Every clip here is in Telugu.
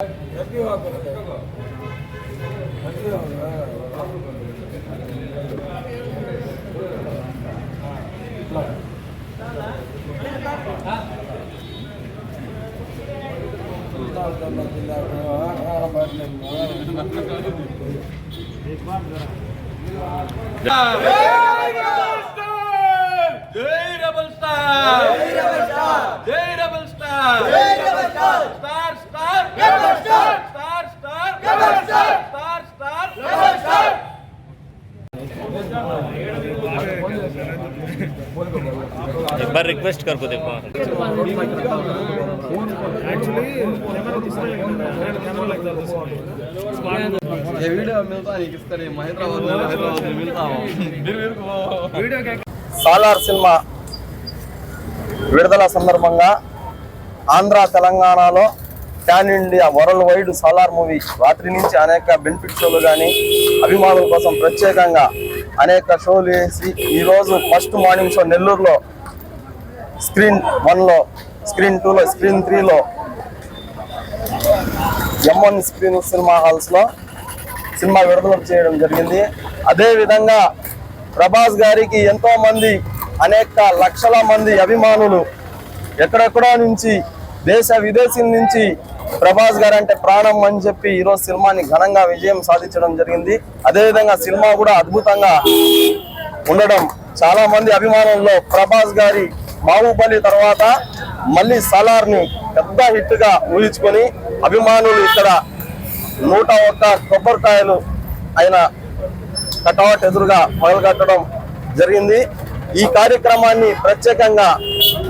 Hey, Double Star! Jai Double Star! एक बार रिक्वेस्ट कर को देखो ये वीडियो मिलता नहीं किस तरह हैदराबाद में हैदराबाद में मिलता हूँ సాలార్ సినిమా విడుదల సందర్భంగా ఆంధ్ర తెలంగాణలో pan India worldwide Salaar movie రాత్రి నుంచి అనేక బెనిఫిట్ షోలు కానీ అభిమానుల కోసం ప్రత్యేకంగా అనేక షోలు వేసి ఈరోజు ఫస్ట్ మార్నింగ్ షో నెల్లూరులో స్క్రీన్ వన్లో స్క్రీన్ టూలో స్క్రీన్ త్రీలో ఎంఎన్ స్క్రీన్ సినిమా హాల్స్లో సినిమా విడుదల చేయడం జరిగింది. అదేవిధంగా ప్రభాస్ గారికి ఎంతోమంది అనేక లక్షల మంది అభిమానులు ఎక్కడెక్కడో నుంచి దేశ విదేశీ నుంచి ప్రభాస్ గారు అంటే ప్రాణం అని చెప్పి ఈరోజు సినిమాని ఘనంగా విజయం సాధించడం జరిగింది. అదేవిధంగా సినిమా కూడా అద్భుతంగా ఉండడం చాలా మంది అభిమానుల్లో ప్రభాస్ గారి బాహుబలి తర్వాత మళ్ళీ సలార్ని పెద్ద హిట్గా ఊహించుకొని అభిమానులు ఇక్కడ నూట ఒక్క కొబ్బరికాయలు ఆయన కటౌట్ ఎదురుగా పగలగట్టడం జరిగింది. ఈ కార్యక్రమాన్ని ప్రత్యేకంగా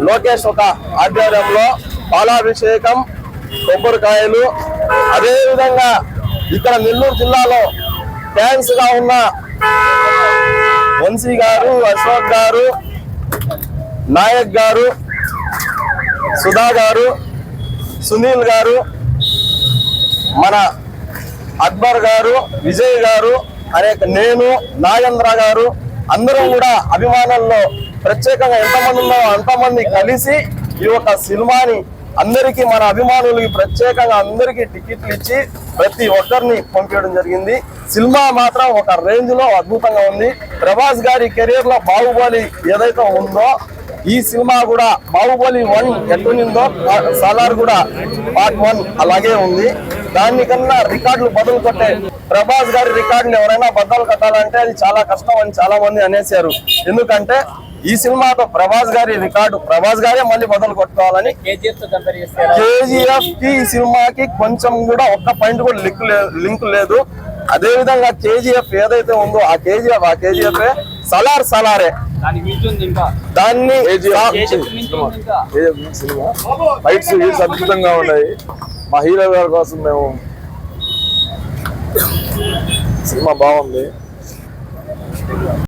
లోకేష్ ఒక ఆధ్వర్యంలో పాలాభిషేకం కొబ్బరికాయలు అదే విధంగా ఇక్కడ నెల్లూరు జిల్లాలో ఫ్యాన్స్గా ఉన్న వంశీ గారు అశోక్ గారు నాయక్ గారు సుధా గారు సునీల్ గారు మన అక్బర్ గారు విజయ్ గారు అనేక నేను నాగేంద్ర గారు అందరూ కూడా అభిమానుల్లో ప్రత్యేకంగా ఎంతమంది ఉన్నారో అంతమంది కలిసి ఈ యొక్క సినిమాని అందరికీ మన అభిమానులకి ప్రత్యేకంగా అందరికీ టికెట్లు ఇచ్చి ప్రతి ఒక్కరిని పంపించడం జరిగింది. సినిమా మాత్రం ఒక రేంజ్లో అద్భుతంగా ఉంది. ప్రభాస్ గారి కెరీర్లో బాహుబలి ఏదైతే ఉందో ఈ సినిమా కూడా బాహుబలి వన్ ఎట్లుందో సాలార్ కూడా పార్ట్ వన్ అలాగే ఉంది. దానికన్నా రికార్డులు బదులు కొట్టే ప్రభాస్ గారి రికార్డులు ఎవరైనా బద్దలు కట్టాలంటే అది చాలా కష్టం అని చాలా మంది అనేసారు ఎందుకంటే ఈ సినిమాతో ప్రభాస్ గారి రికార్డు ప్రభాస్ గారే మళ్ళీ బదులు కొట్టుకోవాలని కేజీఎఫ్కి ఈ సినిమాకి కొంచెం కూడా ఒక్క పాయింట్ కూడా లింక్ లేదు లింక్ లేదు. అదే విధంగా కేజీఎఫ్ ఏదైతే ఉందో ఆ కేజీఎఫ్ ఆ కేజీఎఫ్ సలార్ సలారే. దాన్ని ఫైట్స్ అద్భుతంగా ఉన్నాయి. మా హీరో గారి కోసం మేము సినిమా బాగుంది.